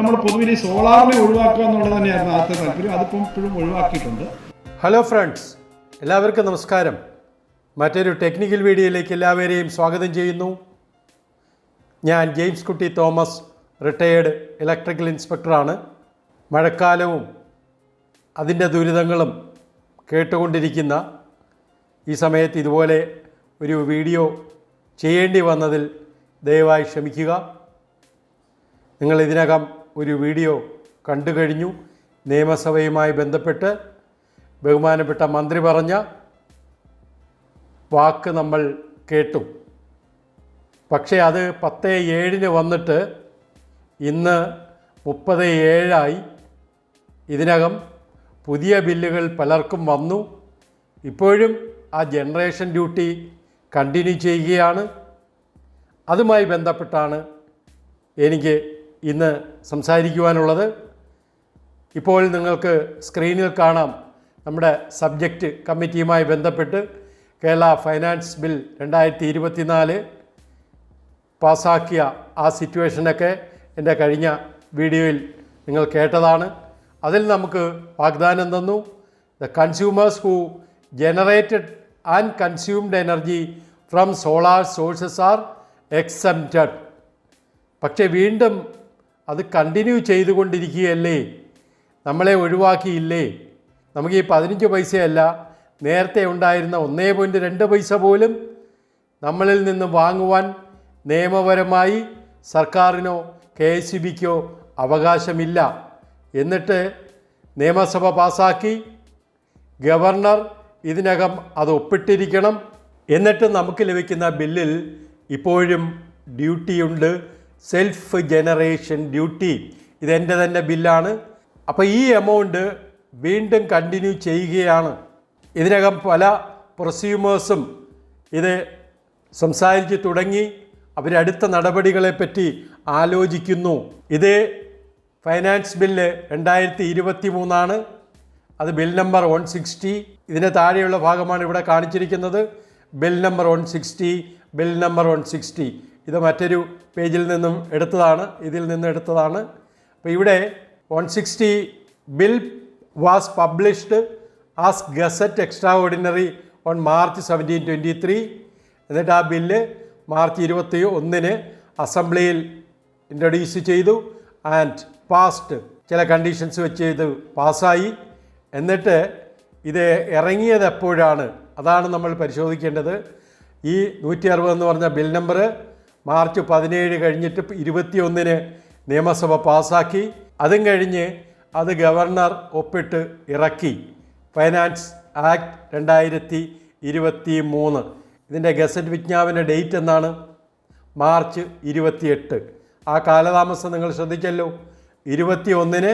നമ്മൾ പൊതുവിൽ ഈ സോളാറിനെ ഒഴിവാക്കുക എന്നുള്ളത് തന്നെയായിരുന്നു ആദ്യത്തെ താല്പര്യം. അതിപ്പം ഇപ്പോഴും ഒഴിവാക്കിയിട്ടുണ്ട്. ഹലോ ഫ്രണ്ട്സ് എല്ലാവർക്കും നമസ്കാരം. മറ്റൊരു ടെക്നിക്കൽ വീഡിയോയിലേക്ക് എല്ലാവരെയും സ്വാഗതം ചെയ്യുന്നു. ഞാൻ James Kutty Thomas retired electrical ഇൻസ്പെക്ടറാണ് മഴക്കാലവും അതിന്റെ ദുരിതങ്ങളും കേട്ടുകൊണ്ടിരിക്കുന്ന ഈ സമയത്ത് ഇതുപോലെ ഒരു വീഡിയോ ചെയ്യേണ്ടി വന്നതിൽ ദയവായി ക്ഷമിക്കുക. നിങ്ങൾ ഇതിനകം ഒരു വീഡിയോ കണ്ടു കഴിഞ്ഞു. നിയമസഭയുമായി ബന്ധപ്പെട്ട് ബഹുമാനപ്പെട്ട മന്ത്രി പറഞ്ഞ വാക്ക് നമ്മൾ കേട്ടു. പക്ഷേ അത് പത്ത് ഏഴിന് വന്നിട്ട് ഇന്ന് മുപ്പത് ഏഴായി. ഇതിനകം പുതിയ ബില്ലുകൾ പലർക്കും വന്നു. ഇപ്പോഴും ആ ജനറേഷൻ ഡ്യൂട്ടി കണ്ടിന്യൂ ചെയ്യുകയാണ്. അതുമായി ബന്ധപ്പെട്ടാണ് എനിക്ക് ഇന്ന് സംസാരിക്കുവാനുള്ളത് ഇപ്പോൾ നിങ്ങൾക്ക് സ്ക്രീനിൽ കാണാം നമ്മുടെ സബ്ജക്റ്റ് കമ്മിറ്റിയുമായി ബന്ധപ്പെട്ട് കേരള ഫൈനാൻസ് ബിൽ രണ്ടായിരത്തി ഇരുപത്തിനാല് പാസ്സാക്കിയ ആ സിറ്റുവേഷനൊക്കെ എന്റെ കഴിഞ്ഞ വീഡിയോയിൽ നിങ്ങൾ കേട്ടതാണ്. അതിൽ നമുക്ക് വാഗ്ദാനം തന്നു. The consumers who generated and consumed energy from solar sources are exempted പക്ഷേ വീണ്ടും അത് കണ്ടിന്യൂ ചെയ്തുകൊണ്ടിരിക്കുകയല്ലേ? നമ്മളെ ഒഴിവാക്കിയില്ലേ? നമുക്ക് ഈ പതിനഞ്ച് പൈസയല്ല നേരത്തെ ഉണ്ടായിരുന്ന ഒന്നേ പോയിന്റ് രണ്ട് പൈസ പോലും നമ്മളിൽ നിന്ന് വാങ്ങുവാൻ നിയമപരമായി സർക്കാരിനോ കെ എസ് ബിക്കോ അവകാശമില്ല. എന്നിട്ട് നിയമസഭ പാസാക്കി ഗവർണർ ഇതിനകം അത് ഒപ്പിട്ടിരിക്കണം. എന്നിട്ട് നമുക്ക് ലഭിക്കുന്ന ബില്ലിൽ ഇപ്പോഴും ഡ്യൂട്ടിയുണ്ട്. Self generation duty. ഇതെന്റെ തന്നെ ബില്ലാണ്. അപ്പോൾ ഈ എമൗണ്ട് വീണ്ടും കണ്ടിന്യൂ ചെയ്യുകയാണ്. ഇതിനകം പല പ്രൊസ്യൂമേഴ്സും ഇത് സംസാരിച്ച് തുടങ്ങി. അവരടുത്ത നടപടികളെപ്പറ്റി ആലോചിക്കുന്നു. ഇത് ഫൈനാൻസ് ബില്ല് രണ്ടായിരത്തി ഇരുപത്തി മൂന്നാണ് അത് ബിൽ നമ്പർ വൺ സിക്സ്റ്റി ഇതിന് താഴെയുള്ള ഭാഗമാണ് ഇവിടെ കാണിച്ചിരിക്കുന്നത്. Bill number one sixty bill number one sixty ഇത് മറ്റൊരു പേജിൽ നിന്നും എടുത്തതാണ് ഇതിൽ നിന്ന് എടുത്തതാണ്. അപ്പോൾ ഇവിടെ one sixty bill was published as gazette extraordinary on March seventeen twenty three എന്നിട്ട് ആ ബില്ല് മാർച്ച് ഇരുപത്തി ഒന്നിന് അസംബ്ലിയിൽ ഇൻട്രൊഡ്യൂസ് ചെയ്തു ആൻഡ് പാസ്ഡ് ചില കണ്ടീഷൻസ് വെച്ച് ഇത് പാസ്സായി എന്നിട്ട് ഇത് ഇറങ്ങിയത് എപ്പോഴാണ്? അതാണ് നമ്മൾ പരിശോധിക്കേണ്ടത്. ഈ നൂറ്റി അറുപത് എന്ന് പറഞ്ഞ ബിൽ നമ്പർ മാർച്ച് പതിനേഴ് കഴിഞ്ഞിട്ട് ഇരുപത്തിയൊന്നിന് നിയമസഭ പാസാക്കി. അതും കഴിഞ്ഞ് അത് ഗവർണർ ഒപ്പിട്ട് ഇറക്കി. ഫൈനാൻസ് ആക്ട് രണ്ടായിരത്തി ഇരുപത്തി മൂന്ന് ഇതിന്റെ ഗസറ്റ് വിജ്ഞാപന ഡേറ്റ് എന്നാണ്? മാർച്ച് ഇരുപത്തിയെട്ട്. ആ കാലതാമസം നിങ്ങൾ ശ്രദ്ധിച്ചല്ലോ. ഇരുപത്തി ഒന്നിന്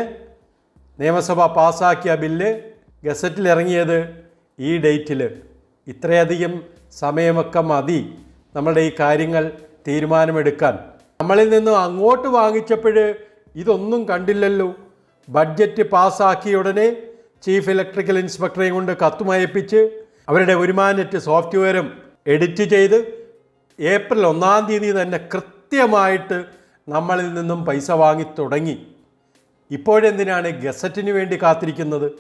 നിയമസഭ പാസാക്കിയ ബില്ല് ഗസറ്റിൽ ഇറങ്ങിയത് ഈ ഡേറ്റിൽ ഇത്രയധികം സമയമൊക്കെ മതി. നമ്മളുടെ ഈ കാര്യങ്ങൾ തീരുമാനമെടുക്കാൻ. നമ്മളിൽ നിന്നും അങ്ങോട്ട് വാങ്ങിച്ചപ്പോൾ ഇതൊന്നും കണ്ടില്ലല്ലോ. ബഡ്ജറ്റ് പാസ്സാക്കിയ ഉടനെ ചീഫ് ഇലക്ട്രിക്കൽ ഇൻസ്പെക്ടറെയും കൊണ്ട് കത്തുമയപ്പിച്ച് അവരുടെ ഒരുമാനറ്റ് സോഫ്റ്റ്വെയറും എഡിറ്റ് ചെയ്ത് ഏപ്രിൽ ഒന്നാം തീയതി തന്നെ കൃത്യമായിട്ട് നമ്മളിൽ നിന്നും പൈസ വാങ്ങി തുടങ്ങി. ഇപ്പോഴെന്തിനാണ് ഗസറ്റിന് വേണ്ടി കാത്തിരിക്കുന്നത്?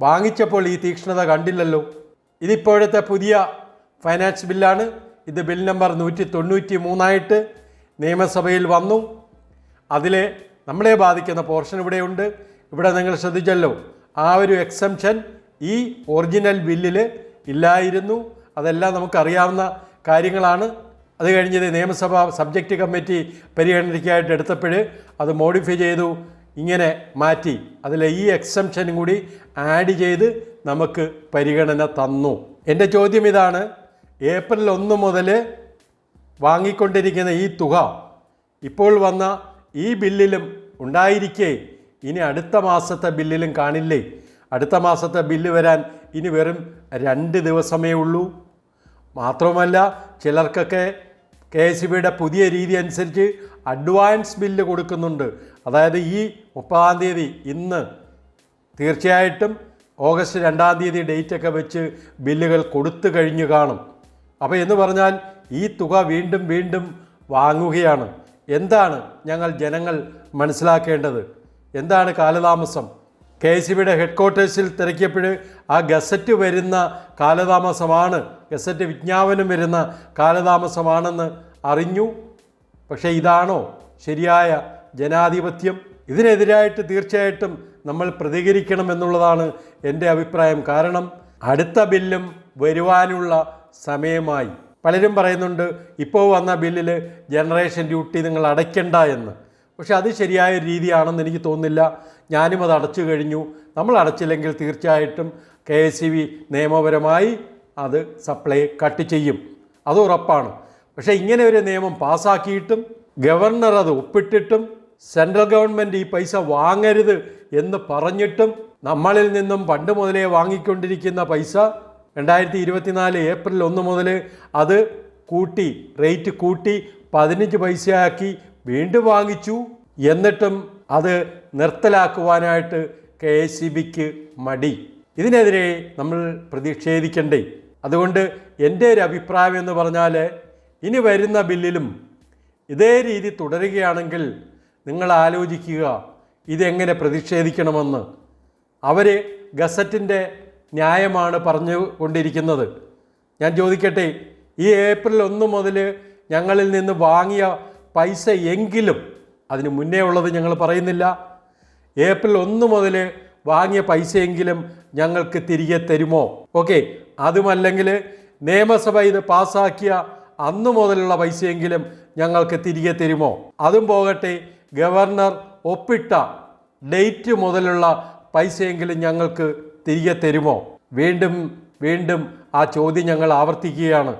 വാങ്ങിച്ചപ്പോൾ ഈ തീക്ഷ്ണത കണ്ടില്ലല്ലോ. ഇതിപ്പോഴത്തെ പുതിയ ഫൈനാൻസ് ബില്ലാണ് ഇത് ബിൽ നമ്പർ നൂറ്റി തൊണ്ണൂറ്റി മൂന്നായിട്ട് നിയമസഭയിൽ വന്നു. അതിലെ നമ്മളെ ബാധിക്കുന്ന പോർഷൻ ഇവിടെയുണ്ട്. ഇവിടെ നിങ്ങൾ ശ്രദ്ധിച്ചല്ലോ ആ ഒരു എക്സംഷൻ ഈ ഒറിജിനൽ ബില്ലിൽ ഇല്ലായിരുന്നു. അതെല്ലാം നമുക്കറിയാവുന്ന കാര്യങ്ങളാണ്. അത് കഴിഞ്ഞത് നിയമസഭ സബ്ജക്റ്റ് കമ്മിറ്റി പരിഗണനയ്ക്കായിട്ട് എടുത്തപ്പോൾ അത് മോഡിഫൈ ചെയ്തു ഇങ്ങനെ മാറ്റി. അതിൽ ഈ എക്സംഷനും കൂടി ആഡ് ചെയ്ത് നമുക്ക് പരിഗണന തന്നു. എന്റെ ചോദ്യം ഇതാണ് ഏപ്രിൽ ഒന്ന് മുതൽ വാങ്ങിക്കൊണ്ടിരിക്കുന്ന ഈ തുക ഇപ്പോൾ വന്ന ഈ ബില്ലിലും ഉണ്ടായിരിക്കേ. ഇനി അടുത്ത മാസത്തെ ബില്ലിലും കാണില്ലേ? അടുത്ത മാസത്തെ ബില്ല് വരാൻ ഇനി വെറും രണ്ട് ദിവസമേ ഉള്ളൂ. മാത്രമല്ല ചിലർക്കൊക്കെ കെ എസ് ബിയുടെ പുതിയ രീതി അനുസരിച്ച് അഡ്വാൻസ് ബില്ല് കൊടുക്കുന്നുണ്ട്. അതായത് ഈ മുപ്പതാം തീയതി ഇന്ന് തീർച്ചയായിട്ടും ഓഗസ്റ്റ് രണ്ടാം തീയതി ഡേറ്റൊക്കെ വെച്ച് ബില്ലുകൾ കൊടുത്തു കഴിഞ്ഞു കാണും. അപ്പോൾ എന്ന് പറഞ്ഞാൽ ഈ തുക വീണ്ടും വീണ്ടും വാങ്ങുകയാണ്. എന്താണ് ഞങ്ങൾ ജനങ്ങൾ മനസ്സിലാക്കേണ്ടത്? എന്താണ് കാലതാമസം? കെ എസ് ബിയുടെ ഹെഡ് ക്വാർട്ടേഴ്സിൽ ആ ഗസറ്റ് വരുന്ന കാലതാമസമാണ്. ഗസറ്റ് വിജ്ഞാപനം വരുന്ന കാലതാമസമാണെന്ന് അറിഞ്ഞു. പക്ഷേ ഇതാണോ ശരിയായ ജനാധിപത്യം? ഇതിനെതിരായിട്ട് തീർച്ചയായിട്ടും നമ്മൾ പ്രതികരിക്കണം എന്നുള്ളതാണ് എന്റെ അഭിപ്രായം. കാരണം അടുത്ത ബില്ലും വരുവാനുള്ള സമയമായി. പലരും പറയുന്നുണ്ട് ഇപ്പോൾ വന്ന ബില്ലിൽ ജനറേഷൻ ഡ്യൂട്ടി നിങ്ങൾ അടയ്ക്കണ്ട എന്ന്. പക്ഷെ അത് ശരിയായ രീതിയാണെന്ന് എനിക്ക് തോന്നുന്നില്ല. ഞാനും അത് അടച്ചു കഴിഞ്ഞു. നമ്മൾ അടച്ചില്ലെങ്കിൽ തീർച്ചയായിട്ടും കെ എസ് നിയമപരമായി അത് സപ്ലൈ കട്ട് ചെയ്യും. അത് ഉറപ്പാണ്. പക്ഷേ ഇങ്ങനെ ഒരു നിയമം പാസ്സാക്കിയിട്ടും ഗവർണർ അത് ഒപ്പിട്ടിട്ടും സെൻട്രൽ ഗവൺമെന്റ് ഈ പൈസ വാങ്ങരുത് എന്ന് പറഞ്ഞിട്ടും നമ്മളിൽ നിന്നും പണ്ട് മുതലേ വാങ്ങിക്കൊണ്ടിരിക്കുന്ന പൈസ രണ്ടായിരത്തി ഇരുപത്തിനാല് ഏപ്രിൽ ഒന്ന് മുതൽ അത് കൂട്ടി റേറ്റ് കൂട്ടി പതിനഞ്ച് പൈസയാക്കി വീണ്ടും വാങ്ങിച്ചു. എന്നിട്ടും അത് നിർത്തലാക്കുവാനായിട്ട് കെ എസ് സി ബിക്ക് മടി. ഇതിനെതിരെ നമ്മൾ പ്രതിഷേധിക്കണ്ടേ. അതുകൊണ്ട് എന്റെ ഒരു അഭിപ്രായം എന്ന് പറഞ്ഞാൽ ഇനി വരുന്ന ബില്ലിലും ഇതേ രീതി തുടരുകയാണെങ്കിൽ നിങ്ങൾ ആലോചിക്കുക ഇതെങ്ങനെ പ്രതിഷേധിക്കണമെന്ന്. അവർ ഗസറ്റിന്റെ ന്യായമാണ് പറഞ്ഞു കൊണ്ടിരിക്കുന്നത് ഞാൻ ചോദിക്കട്ടെ ഈ ഏപ്രിൽ ഒന്ന് മുതൽ ഞങ്ങളിൽ നിന്ന് വാങ്ങിയ പൈസ എങ്കിലും അതിന് മുന്നേ ഉള്ളത് ഞങ്ങൾ പറയുന്നില്ല. ഏപ്രിൽ ഒന്ന് മുതൽ വാങ്ങിയ പൈസയെങ്കിലും ഞങ്ങൾക്ക് തിരികെ തരുമോ? ഓക്കെ അതുമല്ലെങ്കിൽ നിയമസഭ ഇത് പാസ്സാക്കിയ അന്ന് മുതലുള്ള പൈസയെങ്കിലും ഞങ്ങൾക്ക് തിരികെ തരുമോ? അതും പോകട്ടെ ഗവർണർ ഒപ്പിട്ട ഡേറ്റ് മുതലുള്ള പൈസയെങ്കിലും ഞങ്ങൾക്ക് തിരികെ തരുമോ? വീണ്ടും വീണ്ടും ആ ചോദ്യം ഞങ്ങൾ ആവർത്തിക്കുകയാണ്.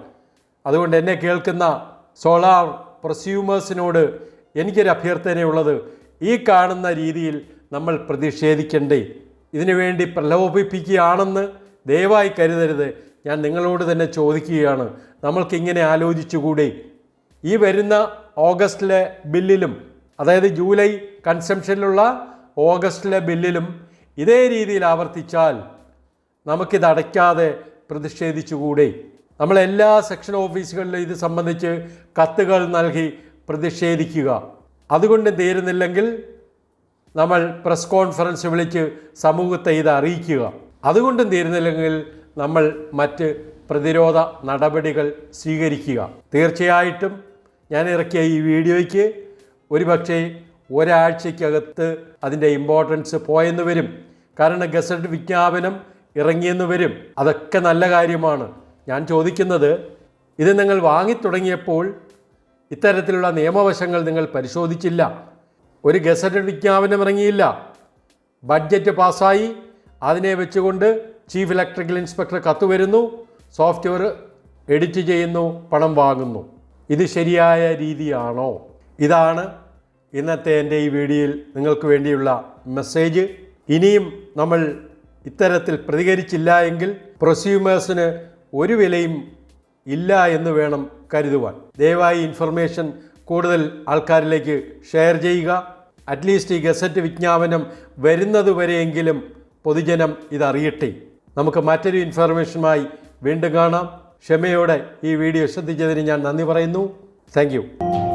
അതുകൊണ്ട് എന്നെ കേൾക്കുന്ന സോളാർ പ്രസ്യൂമേഴ്സിനോട് എനിക്കൊരു അഭ്യർത്ഥനയുള്ളത് ഈ കാണുന്ന രീതിയിൽ നമ്മൾ പ്രതിഷേധിക്കണ്ടേ. ഇതിനുവേണ്ടി പ്രലോഭിപ്പിക്കുകയാണെന്ന് ദയവായി കരുതരുത്. ഞാൻ നിങ്ങളോട് തന്നെ ചോദിക്കുകയാണ്. നമ്മൾക്കിങ്ങനെ ആലോചിച്ചുകൂടി? ഈ വരുന്ന ഓഗസ്റ്റിലെ ബില്ലിലും അതായത് ജൂലൈ കൺസംഷനിലുള്ള ഓഗസ്റ്റിലെ ബില്ലിലും ഇതേ രീതിയിൽ ആവർത്തിച്ചാൽ നമുക്കിത് അടയ്ക്കാതെ പ്രതിഷേധിച്ചുകൂടെ? നമ്മൾ എല്ലാ സെക്ഷൻ ഓഫീസുകളിലും ഇത് സംബന്ധിച്ച് കത്തുകൾ നൽകി പ്രതിഷേധിക്കുക. അതുകൊണ്ട് തീരുന്നില്ലെങ്കിൽ നമ്മൾ പ്രസ് കോൺഫറൻസ് വിളിച്ച് സമൂഹത്തെ ഇത് അറിയിക്കുക. അതുകൊണ്ടും തീരുന്നില്ലെങ്കിൽ നമ്മൾ മറ്റ് പ്രതിരോധ നടപടികൾ സ്വീകരിക്കുക. തീർച്ചയായിട്ടും ഞാൻ ഇറക്കിയ ഈ വീഡിയോയ്ക്ക് ഒരുപക്ഷെ ഒരാഴ്ചയ്ക്കകത്ത് അതിന്റെ ഇമ്പോർട്ടൻസ് പോയെന്ന് വരും. കാരണം ഗസറ്റ് വിജ്ഞാപനം ഇറങ്ങിയെന്ന് വരും. അതൊക്കെ നല്ല കാര്യമാണ്. ഞാൻ ചോദിക്കുന്നത് ഇത് നിങ്ങൾ വാങ്ങിത്തുടങ്ങിയപ്പോൾ ഇത്തരത്തിലുള്ള നിയമവശങ്ങൾ നിങ്ങൾ പരിശോധിച്ചില്ല. ഒരു ഗസറ്റഡ് വിജ്ഞാപനം ഇറങ്ങിയില്ല. ബഡ്ജറ്റ് പാസ്സായി. അതിനെ വെച്ചുകൊണ്ട് ചീഫ് ഇലക്ട്രിക്കൽ ഇൻസ്പെക്ടർ കത്ത് വരുന്നു സോഫ്റ്റ്വെയർ എഡിറ്റ് ചെയ്യുന്നു. പണം വാങ്ങുന്നു. ഇത് ശരിയായ രീതിയാണോ? ഇതാണ് ഇന്നത്തെ എന്റെ ഈ വീഡിയോയിൽ നിങ്ങൾക്ക് വേണ്ടിയുള്ള മെസ്സേജ്. ഇനിയും നമ്മൾ ഇത്തരത്തിൽ പ്രതികരിച്ചില്ല എങ്കിൽ പ്രൊസ്യൂമേഴ്സിന് ഒരു വിലയും ഇല്ല എന്ന് വേണം കരുതുവാൻ. ദയവായി ഇൻഫർമേഷൻ കൂടുതൽ ആൾക്കാരിലേക്ക് ഷെയർ ചെയ്യുക. അറ്റ്ലീസ്റ്റ് ഈ ഗസറ്റ് വിജ്ഞാപനം വരുന്നതുവരെയെങ്കിലും പൊതുജനം ഇതറിയട്ടെ. നമുക്ക് മറ്റൊരു ഇൻഫർമേഷനുമായി വീണ്ടും കാണാം. ക്ഷമയോടെ ഈ വീഡിയോ ശ്രദ്ധിച്ചതിന് ഞാൻ നന്ദി പറയുന്നു. താങ്ക്